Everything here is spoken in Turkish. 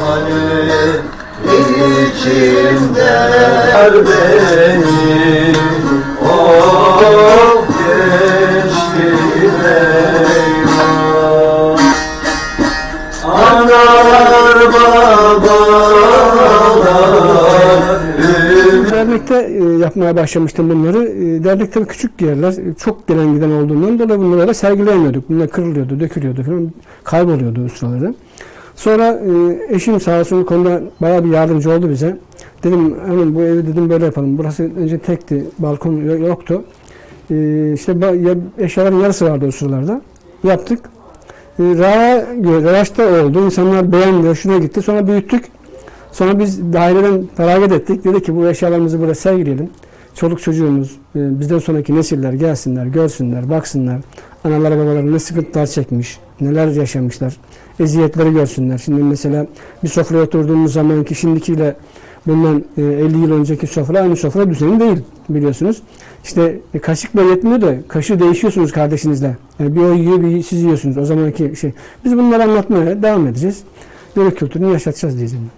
Hani içimde benim Oh gençliğim eyvah Anar babalar Dernekte e, yapmaya başlamıştım bunları. E, Dernekte küçük yerler, e, çok gelen giden olduğundan dolayı bunları böyle sergileyemiyorduk. Bunlar kırılıyordu, dökülüyordu falan, kayboluyordu sıraları. Sonra e, eşim sağ olsun bu konuda bayağı bir yardımcı oldu bize. Dedim hanım bu evi dedim böyle yapalım. Burası önce tekti, balkon yo- yoktu. E, işte eşyaların yarısı vardı o sıralarda. Yaptık. E, Raya, revaçta oldu. İnsanlar beğendi, hoşuna gitti. Sonra büyüttük. Sonra biz daireden feragat ettik. Dedik ki bu eşyalarımızı burada sergileyelim. Çoluk çocuğumuz, e, bizden sonraki nesiller gelsinler, görsünler, baksınlar. Analar babalar ne sıkıntılar çekmiş, neler yaşamışlar. Eziyetleri görsünler. Şimdi mesela bir sofraya oturduğumuz zamanki şimdikiyle bundan e, 50 yıl önceki sofra aynı sofra düzeni değil biliyorsunuz. İşte e, kaşıkla yetmiyor da kaşığı değişiyorsunuz kardeşinizle. Yani bir o yiyor bir siz yiyorsunuz. O zamanki şey. Biz bunları anlatmaya devam edeceğiz. Yörük kültürünü yaşatacağız diyeceğim.